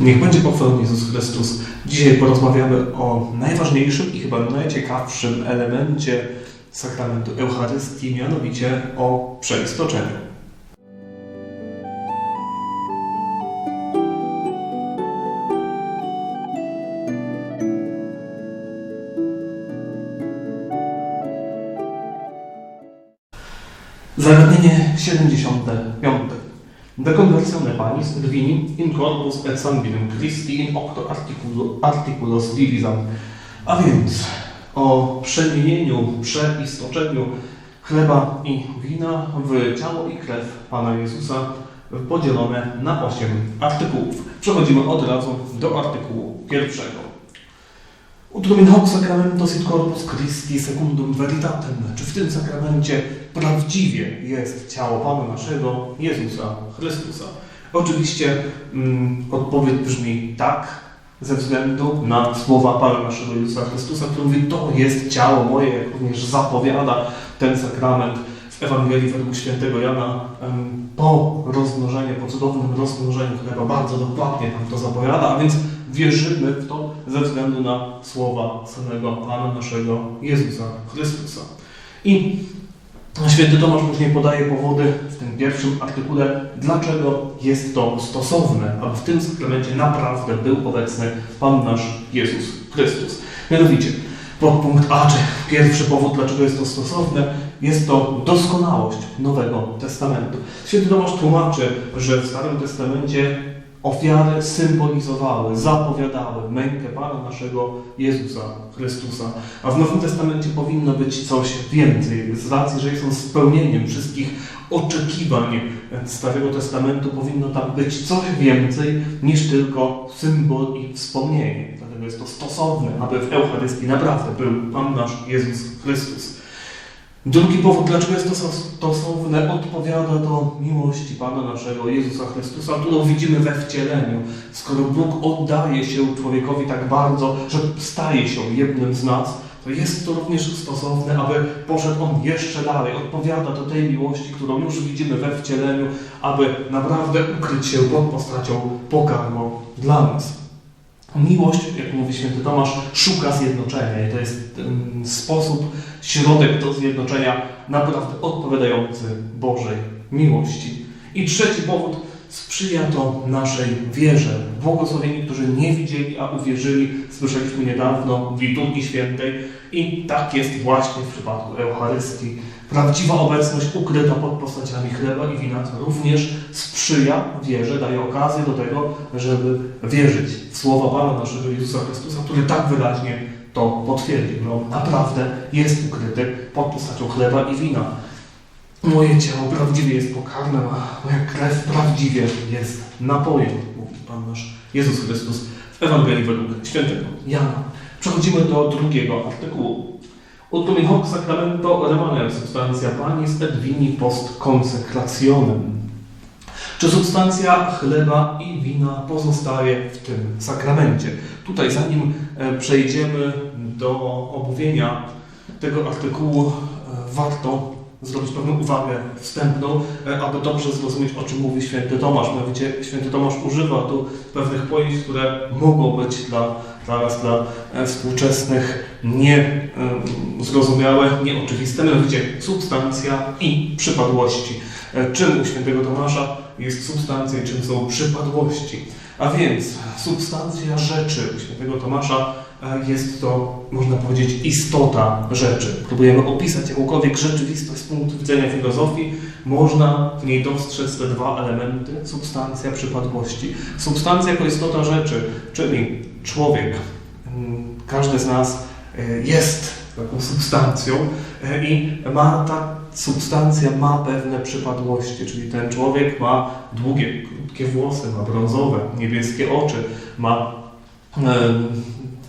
Niech będzie pochwalony Jezus Chrystus. Dzisiaj porozmawiamy o najważniejszym i chyba najciekawszym elemencie sakramentu Eucharystii, mianowicie o przeistoczeniu. Zagadnienie 75. De conversione panis divini in corpus et sanguinem Christi in octo articulo, articulos divisam. A więc o przemienieniu, przeistoczeniu chleba i wina w ciało i krew Pana Jezusa podzielone na 8 artykułów. Przechodzimy od razu do artykułu pierwszego. Sacramentos it corpus Christi secundum veritatem. Czy w tym sakramencie prawdziwie jest ciało Pana naszego, Jezusa Chrystusa? Oczywiście mm, odpowiedź brzmi tak, ze względu na słowa Pana naszego Jezusa Chrystusa, który mówi, to jest ciało moje, jak również zapowiada ten sakrament w Ewangelii według świętego Jana po rozmnożeniu, po cudownym rozmnożeniu chleba, bardzo dokładnie tam to zapowiada, a więc wierzymy w to ze względu na słowa samego Pana naszego Jezusa Chrystusa. I święty Tomasz później podaje powody w tym pierwszym artykule, dlaczego jest to stosowne, aby w tym sakramencie naprawdę był obecny Pan nasz Jezus Chrystus. Mianowicie, podpunkt A, czy pierwszy powód, dlaczego jest to stosowne, jest to doskonałość Nowego Testamentu. Święty Tomasz tłumaczy, że w Starym Testamencie ofiary symbolizowały, zapowiadały mękę Pana naszego Jezusa Chrystusa. A w Nowym Testamencie powinno być coś więcej. Z racji, że są spełnieniem wszystkich oczekiwań Starego Testamentu, powinno tam być coś więcej niż tylko symbol i wspomnienie. Dlatego jest to stosowne, aby w Eucharystii naprawdę był Pan nasz Jezus Chrystus. Drugi powód, dlaczego jest to stosowne, odpowiada do miłości Pana naszego Jezusa Chrystusa, którą widzimy we wcieleniu. Skoro Bóg oddaje się człowiekowi tak bardzo, że staje się jednym z nas, to jest to również stosowne, aby poszedł On jeszcze dalej. Odpowiada do tej miłości, którą już widzimy we wcieleniu, aby naprawdę ukryć się pod postacią pokarmą dla nas. Miłość, jak mówi święty Tomasz, szuka zjednoczenia i to jest um, sposób, środek do zjednoczenia naprawdę odpowiadający Bożej miłości. I trzeci powód, sprzyja to naszej wierze. Błogosławieni, którzy nie widzieli, a uwierzyli, słyszeliśmy niedawno w liturgii świętej i tak jest właśnie w przypadku Eucharystii. Prawdziwa obecność ukryta pod postaciami chleba i wina również sprzyja wierze, daje okazję do tego, żeby wierzyć w słowa Pana naszego Jezusa Chrystusa, który tak wyraźnie to potwierdził. No, naprawdę jest ukryty pod postacią chleba i wina. Moje ciało prawdziwie jest pokarmem, a moja krew prawdziwie jest napojem, mówi Pan nasz Jezus Chrystus w Ewangelii według świętego Jana. Przechodzimy do drugiego artykułu. Ut hoc sacramento remaner substantia panis et vini post consecrationem. Czy substancja chleba i wina pozostaje w tym sakramencie? Tutaj, zanim e, przejdziemy do omówienia tego artykułu, e, warto zrobić pewną uwagę wstępną, e, aby dobrze zrozumieć, o czym mówi święty Tomasz. Mianowicie święty Tomasz używa tu pewnych pojęć, które mogą być dla, dla nas, dla współczesnych, niezrozumiałe, nieoczywiste, mianowicie substancja i przypadłości. Czym u świętego Tomasza jest substancja i czym są przypadłości? A więc substancja rzeczy u świętego Tomasza jest to, można powiedzieć, istota rzeczy. Próbujemy opisać jakąkolwiek rzeczywistość z punktu widzenia filozofii, można w niej dostrzec te dwa elementy, substancja, przypadłości. Substancja jako istota rzeczy, czyli człowiek, każdy z nas jest taką substancją i ma ta substancja ma pewne przypadłości, czyli ten człowiek ma długie, krótkie włosy, ma brązowe, niebieskie oczy, ma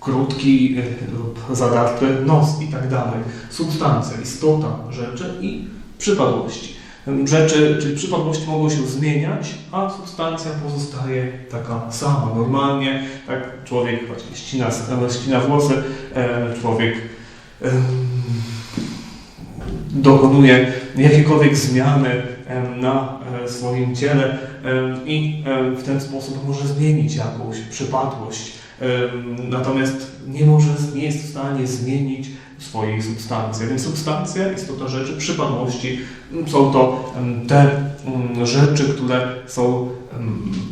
krótki lub zadarty nos i tak dalej. Substancja, istota rzeczy i przypadłości. Rzeczy, czyli przypadłości mogą się zmieniać, a substancja pozostaje taka sama. Normalnie tak człowiek właśnie ścina, ścina włosy, człowiek dokonuje jakiekolwiek zmiany na swoim ciele, i w ten sposób może zmienić jakąś przypadłość. Natomiast nie może, nie jest w stanie zmienić swojej substancji. Więc substancja, istota rzeczy, przypadłości są to te rzeczy, które są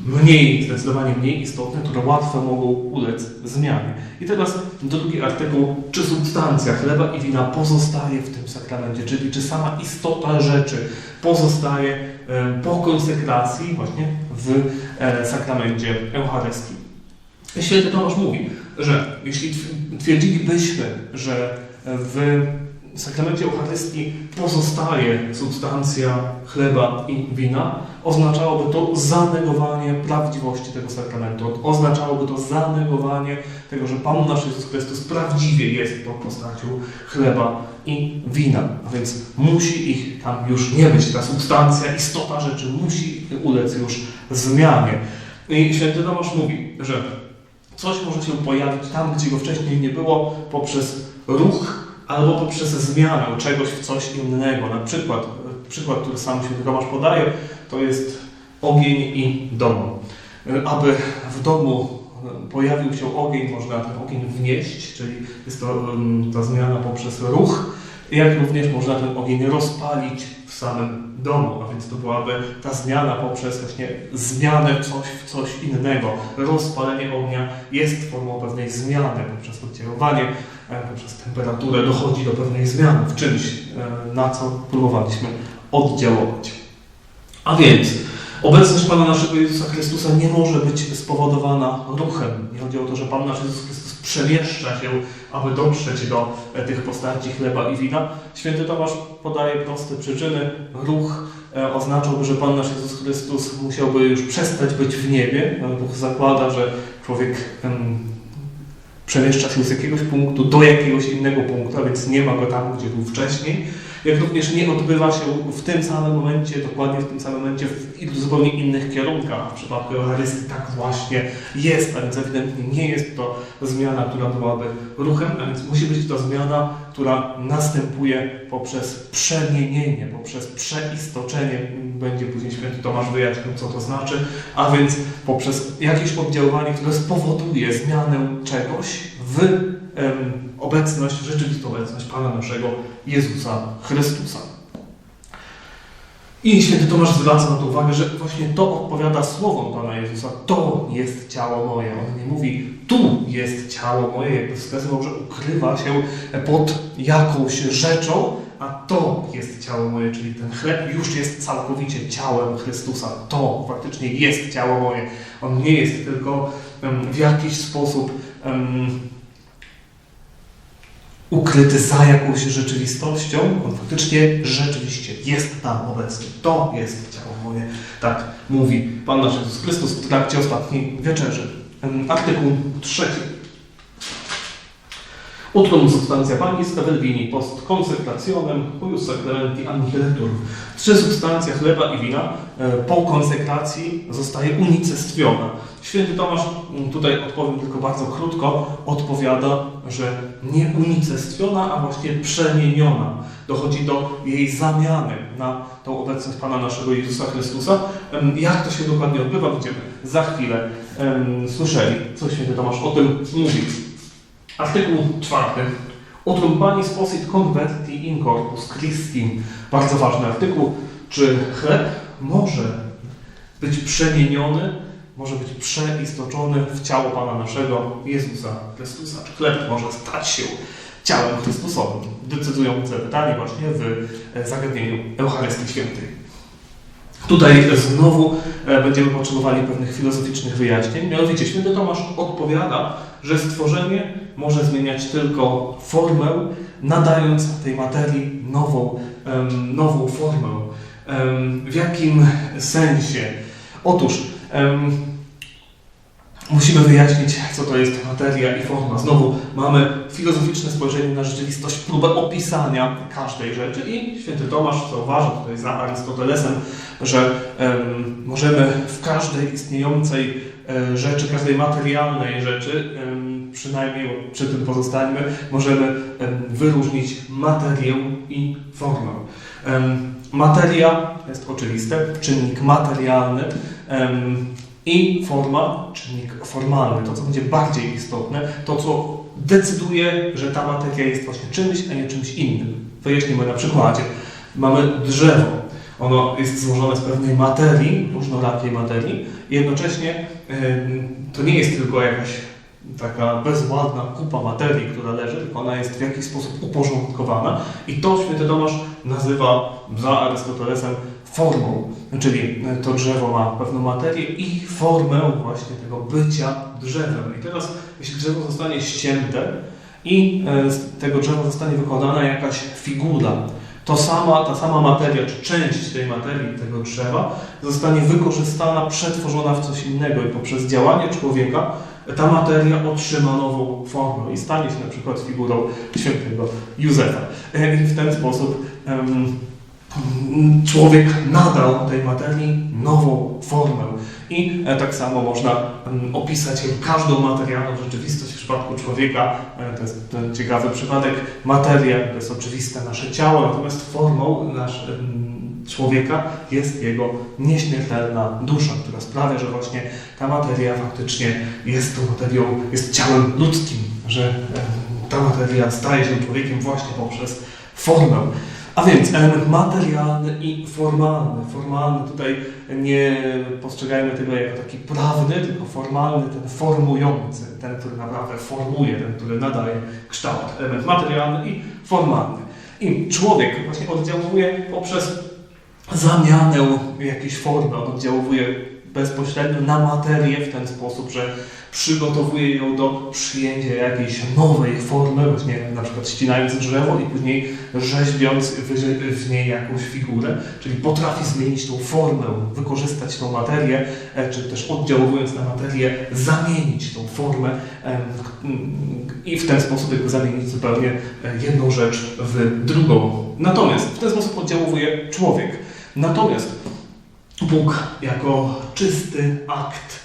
mniej, zdecydowanie mniej istotne, które łatwo mogą ulec zmianie. I teraz drugi artykuł, czy substancja chleba i wina pozostaje w tym sakramencie, czyli czy sama istota rzeczy pozostaje po konsekracji właśnie w e, sakramencie Eucharystii. Święty Tomasz mówi, że jeśli twierdzilibyśmy, że w sakramencie Eucharystii pozostaje substancja chleba i wina, oznaczałoby to zanegowanie prawdziwości tego sakramentu. Oznaczałoby to zanegowanie tego, że Pan nasz Jezus Chrystus prawdziwie jest pod postacią chleba i wina. A więc musi ich tam już nie być. Ta substancja, istota rzeczy musi ulec już zmianie. I święty Tomasz mówi, że coś może się pojawić tam, gdzie go wcześniej nie było, poprzez ruch albo poprzez zmianę czegoś w coś innego. Na przykład, przykład, który sam się Tomasz podaje, to jest ogień i dom. Aby w domu pojawił się ogień, można ten ogień wnieść, czyli jest to ta zmiana poprzez ruch, jak również można ten ogień rozpalić samym domu, a więc to byłaby ta zmiana poprzez właśnie zmianę coś w coś innego. Rozpalenie ognia jest formą pewnej zmiany poprzez oddziaływanie, e, poprzez temperaturę dochodzi do pewnej zmiany w czymś, e, na co próbowaliśmy oddziaływać. A więc obecność Pana naszego Jezusa Chrystusa nie może być spowodowana ruchem. Nie chodzi o to, że Pan nasz Jezus Chrystus przemieszcza się, aby dotrzeć do e, tych postaci chleba i wina. Święty Tomasz podaje proste przyczyny. Ruch e, oznaczałby, że Pan nasz Jezus Chrystus musiałby już przestać być w niebie. Bóg zakłada, że człowiek przemieszcza się z jakiegoś punktu do jakiegoś innego punktu, a więc nie ma go tam, gdzie był wcześniej jak również nie odbywa się w tym samym momencie, dokładnie w tym samym momencie, w zupełnie innych kierunkach. W przypadku Eucharystii tak właśnie jest, a więc ewidentnie nie jest to zmiana, która byłaby ruchem, a więc musi być to zmiana, która następuje poprzez przemienienie, poprzez przeistoczenie. Będzie później święty Tomasz wyjaśnił, co to znaczy, a więc poprzez jakieś oddziaływanie, które spowoduje zmianę czegoś w obecność, rzeczywistą obecność Pana naszego Jezusa Chrystusa. I święty Tomasz zwraca na to uwagę, że właśnie to odpowiada słowom Pana Jezusa. To jest ciało moje. On nie mówi, tu jest ciało moje, jakby wskazywał, że ukrywa się pod jakąś rzeczą, a to jest ciało moje, czyli ten chleb już jest całkowicie ciałem Chrystusa. To faktycznie jest ciało moje. On nie jest tylko w jakiś sposób um, ukryty za jakąś rzeczywistością, on faktycznie rzeczywiście jest tam obecny. To jest ciało moje. Tak mówi Pan nasz Jezus Chrystus w trakcie ostatniej wieczerzy. Artykuł trzeci. Utrum substancja panis velvini post konsekracjonem huius sacramenti annihilatur. Trzy substancja chleba i wina e, po konsekracji zostaje unicestwiona. Święty Tomasz, mm, tutaj odpowiem tylko bardzo krótko, odpowiada, że nie unicestwiona, a właśnie przemieniona. Dochodzi do jej zamiany na tą obecność Pana naszego Jezusa Chrystusa. Jak to się dokładnie odbywa, będziemy za chwilę słyszeli, co święty Tomasz o tym mówi. Artykuł czwarty. Utrumpani sposit converti in corpus Christi. Bardzo ważny artykuł. Czy chleb może być przemieniony, może być przeistoczony w ciało Pana naszego Jezusa Chrystusa? Czy chleb może stać się ciałem Chrystusowym? Decydujące pytanie właśnie w zagadnieniu Eucharystii Świętej. Tutaj znowu e, będziemy potrzebowali pewnych filozoficznych wyjaśnień. Mianowicie święty Tomasz odpowiada, że stworzenie może zmieniać tylko formę, nadając tej materii nową, nową formę. W jakim sensie? Otóż musimy wyjaśnić, co to jest materia i forma. Znowu mamy filozoficzne spojrzenie na rzeczywistość, próbę opisania każdej rzeczy i święty Tomasz zauważa tutaj za Arystotelesem, że um, możemy w każdej istniejącej um, rzeczy, każdej materialnej rzeczy, um, przynajmniej przy tym pozostańmy, możemy wyróżnić materię i formę. Materia jest oczywiste, czynnik materialny, I forma, czynnik formalny, to co będzie bardziej istotne, to co decyduje, że ta materia jest właśnie czymś, a nie czymś innym. Wyjaśnimy na przykładzie. Mamy drzewo. Ono jest złożone z pewnej materii, różnorakiej materii, i jednocześnie to nie jest tylko jakaś taka bezładna kupa materii, która leży, tylko ona jest w jakiś sposób uporządkowana i to święty Tomasz nazywa za Arystotelesem formą, czyli to drzewo ma pewną materię i formę właśnie tego bycia drzewem. I teraz, jeśli drzewo zostanie ścięte i e, z tego drzewa zostanie wykonana jakaś figura, to sama, ta sama materia, czy część tej materii tego drzewa zostanie wykorzystana, przetworzona w coś innego i poprzez działanie człowieka ta materia otrzyma nową formę i stanie się na przykład figurą świętego Józefa. E, I w ten sposób em, człowiek nadał tej materii nową formę. I e, tak samo można em, opisać każdą materialną rzeczywistość w przypadku człowieka. E, To jest ten ciekawy przypadek. Materia to jest oczywiste nasze ciało, natomiast formą nasz, człowieka jest jego nieśmiertelna dusza, która sprawia, że właśnie ta materia faktycznie jest tą materią, jest ciałem ludzkim, że ta materia staje się człowiekiem właśnie poprzez formę. A więc element materialny i formalny. Formalny tutaj nie postrzegajmy tego jako taki prawny, tylko formalny, ten formujący, ten, który naprawdę formuje, ten, który nadaje kształt. Element materialny i formalny. I człowiek właśnie oddziałuje poprzez zamianę jakiejś formy, on oddziałuje bezpośrednio na materię w ten sposób, że przygotowuje ją do przyjęcia jakiejś nowej formy, właśnie na przykład ścinając drzewo i później rzeźbiąc w, niej jakąś figurę, czyli potrafi zmienić tą formę, wykorzystać tą materię, e, czy też oddziałując na materię, zamienić tą formę i w ten sposób jakby zamienić zupełnie e, jedną rzecz w drugą. Natomiast w ten sposób oddziałuje człowiek. Natomiast Bóg jako czysty akt,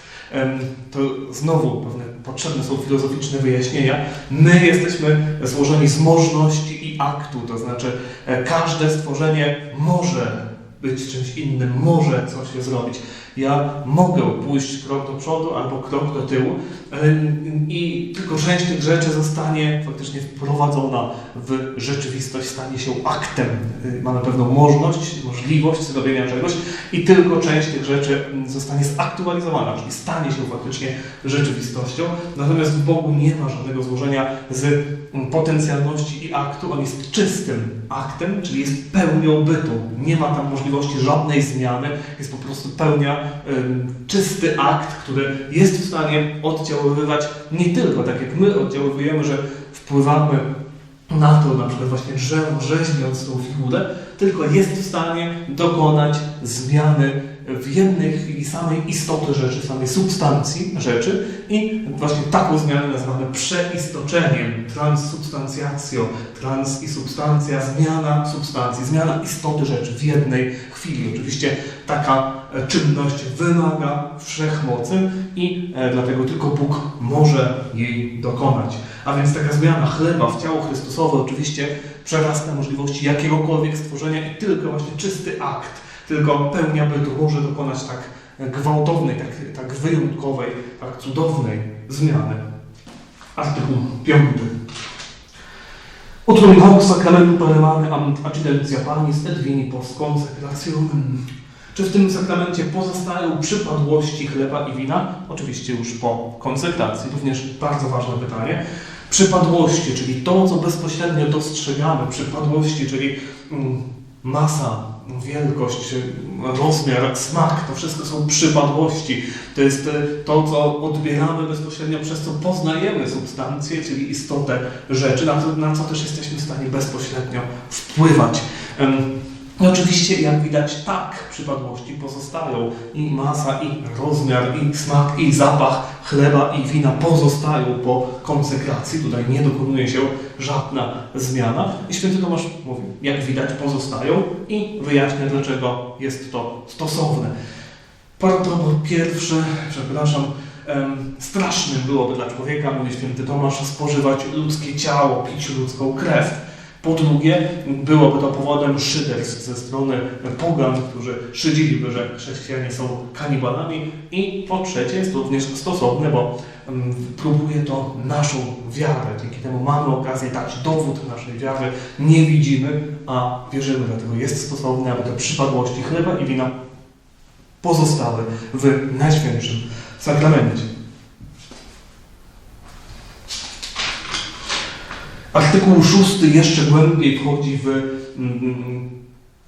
to znowu pewne potrzebne są filozoficzne wyjaśnienia. My jesteśmy złożeni z możności i aktu, to znaczy e, każde stworzenie może być czymś innym, może coś zrobić. Ja mogę pójść krok do przodu albo krok do tyłu i tylko część tych rzeczy zostanie faktycznie wprowadzona w rzeczywistość, stanie się aktem. Y, Mamy pewną możliwość, możliwość zrobienia czegoś i tylko część tych rzeczy mm, zostanie zaktualizowana, czyli stanie się faktycznie rzeczywistością. Natomiast w Bogu nie ma żadnego złożenia z mm, potencjalności i aktu. On jest czystym aktem, czyli jest pełnią bytu. Nie ma tam możliwości żadnej zmiany. Jest po prostu pełnia, czysty akt, który jest w stanie oddziaływać nie tylko tak jak my oddziaływujemy, że wpływamy na to, na przykład właśnie drzewo, rzeźbiąc tą figurę, tylko jest w stanie dokonać zmiany w jednej chwili samej istoty rzeczy, samej substancji rzeczy i właśnie taką zmianę nazywamy przeistoczeniem, transsubstancjacją, trans i substancja, zmiana substancji, zmiana istoty rzeczy w jednej chwili. Oczywiście taka e, czynność wymaga wszechmocy i e, dlatego tylko Bóg może jej dokonać. A więc taka zmiana chleba w ciało Chrystusowe oczywiście przerasta możliwości jakiegokolwiek stworzenia i tylko właśnie czysty akt, tylko pełnia bytu może dokonać tak gwałtownej, tak, tak wyjątkowej, tak cudownej zmiany. Artykuł 5. Utrum hoc sacramentum peremane ant accidentia panis et vini post consecrationem. Czy w tym sakramencie pozostają przypadłości chleba i wina? Oczywiście już po konsekracji. Również bardzo ważne pytanie. Przypadłości, czyli to, co bezpośrednio dostrzegamy. Przypadłości, czyli mm, masa, wielkość, rozmiar, smak. To wszystko są przypadłości. To jest e, to, co odbieramy bezpośrednio, przez co poznajemy substancję, czyli istotę rzeczy, na co też jesteśmy w stanie bezpośrednio wpływać. I oczywiście, jak widać, tak, przypadłości pozostają i masa, i rozmiar, i smak, i zapach chleba i wina pozostają po konsekracji. Tutaj nie dokonuje się żadna zmiana. I święty Tomasz mówi, jak widać, pozostają i wyjaśnia, dlaczego jest to stosowne. Protokół pierwszy, przepraszam, strasznym byłoby dla człowieka, mówi święty Tomasz, spożywać ludzkie ciało, pić ludzką krew. Po drugie, byłoby to powodem szyderstw ze strony pogan, którzy szydziliby, że chrześcijanie są kanibalami. I po trzecie, jest również stosowne, bo mm, próbuje to naszą wiarę. Dzięki temu mamy okazję dać dowód naszej wiary. Nie widzimy, a wierzymy, dlatego jest stosowne, aby te przypadłości chleba i wina pozostały w Najświętszym Sakramencie. Artykuł 6 jeszcze głębiej wchodzi w mm,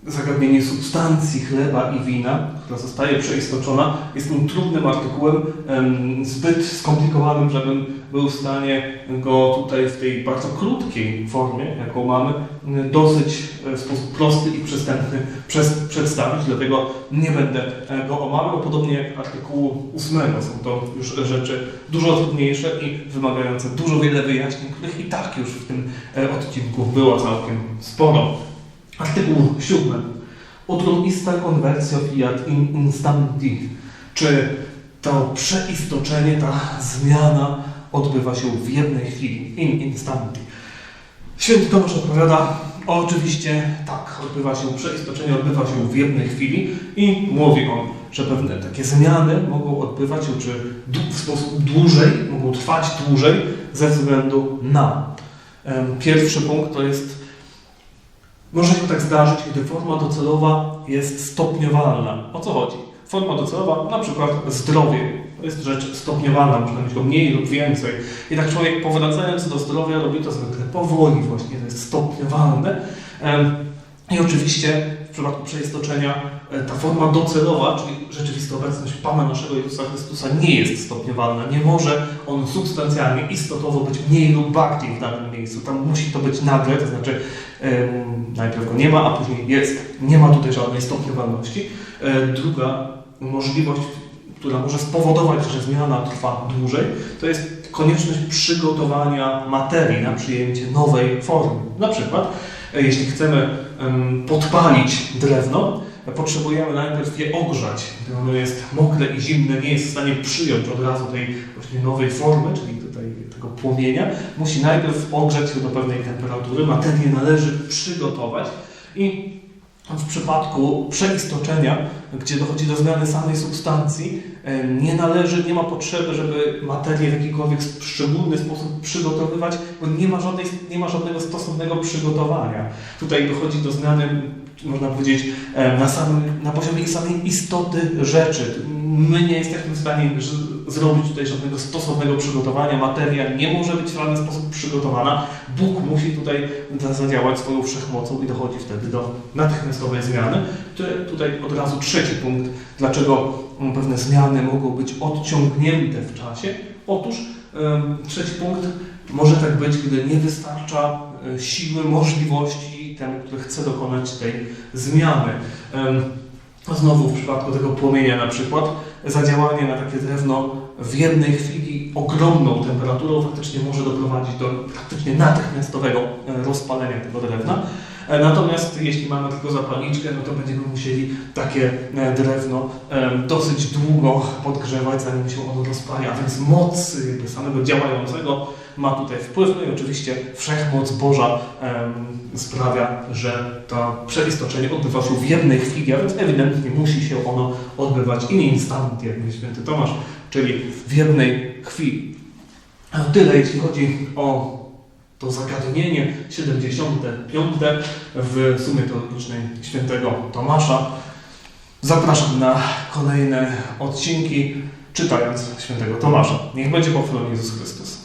zagadnienie substancji chleba i wina, która zostaje przeistoczona. Jest tym trudnym artykułem, em, zbyt skomplikowanym, żebym był w stanie go tutaj w tej bardzo krótkiej formie, jaką mamy, dosyć w sposób prosty i przystępny przedstawić, dlatego nie będę e, go omawiał. Podobnie jak artykułu 8. Są to już rzeczy dużo trudniejsze i wymagające dużo wiele wyjaśnień, których i tak już w tym e, odcinku było całkiem sporo. Artykuł 7. Utrum ista conversio fiat in instanti. Czy to przeistoczenie, ta zmiana odbywa się w jednej chwili, in instanti. Święty Tomasz odpowiada, oczywiście tak, odbywa się przeistoczenie, odbywa się w jednej chwili i mówi on, że pewne takie zmiany mogą odbywać się czy w sposób dłużej, mogą trwać dłużej ze względu na. Pierwszy punkt to jest może się tak zdarzyć, kiedy forma docelowa jest stopniowalna. O co chodzi? Forma docelowa, na przykład zdrowie, to jest rzecz stopniowalna, można mieć go mniej lub więcej. Tak człowiek powracając do zdrowia robi to zwykle powoli właśnie, to jest stopniowalne. I oczywiście w przypadku przeistoczenia e, ta forma docelowa, czyli rzeczywista obecność Pana naszego Jezusa Chrystusa nie jest stopniowalna. Nie może on substancjalnie, istotowo być mniej lub bardziej w danym miejscu. Tam musi to być nagle, to znaczy najpierw go nie ma, a później jest. Nie ma tutaj żadnej stopniowalności. E, Druga możliwość, która może spowodować, że zmiana trwa dłużej, to jest konieczność przygotowania materii na przyjęcie nowej formy. Na przykład, e, jeśli chcemy em, podpalić drewno, potrzebujemy najpierw je ogrzać. Gdy ono jest mokre i zimne, nie jest w stanie przyjąć od razu tej właśnie nowej formy, czyli tutaj tego płomienia. Musi najpierw ogrzać się do pewnej temperatury. Materię należy przygotować i w przypadku przeistoczenia, gdzie dochodzi do zmiany samej substancji, nie należy, nie ma potrzeby, żeby materię w jakikolwiek szczególny sposób przygotowywać, bo nie ma, żadnej, nie ma żadnego stosownego przygotowania. Tutaj dochodzi do zmiany, można powiedzieć, e, na, samym, na poziomie samej istoty rzeczy. My nie jesteśmy w stanie zrobić tutaj żadnego stosownego przygotowania. Materia nie może być w żaden sposób przygotowana. Bóg musi tutaj za- zadziałać swoją wszechmocą i dochodzi wtedy do natychmiastowej zmiany. Tu- Tutaj od razu trzeci punkt, dlaczego mm, pewne zmiany mogą być odciągnięte w czasie. Otóż trzeci punkt może tak być, gdy nie wystarcza e, siły, możliwości temu, który chce dokonać tej zmiany. Znowu w przypadku tego płomienia na przykład, zadziałanie na takie drewno w jednej chwili ogromną temperaturą faktycznie może doprowadzić do praktycznie natychmiastowego rozpalenia tego drewna. E, Natomiast jeśli mamy tylko zapalniczkę, no to będziemy musieli takie e, drewno dosyć długo podgrzewać, zanim się ono rozpali, a więc moc samego działającego ma tutaj wpływ. No i oczywiście wszechmoc Boża sprawia, że to przeistoczenie odbywa się w jednej chwili, a więc ewidentnie musi się ono odbywać in instant, jak mówi święty Tomasz, czyli w jednej chwili. A tyle, jeśli chodzi o to zagadnienie 75 w sumie teologicznej świętego Tomasza. Zapraszam na kolejne odcinki, czytając świętego Tomasza. Niech będzie pochwalony Jezus Chrystus.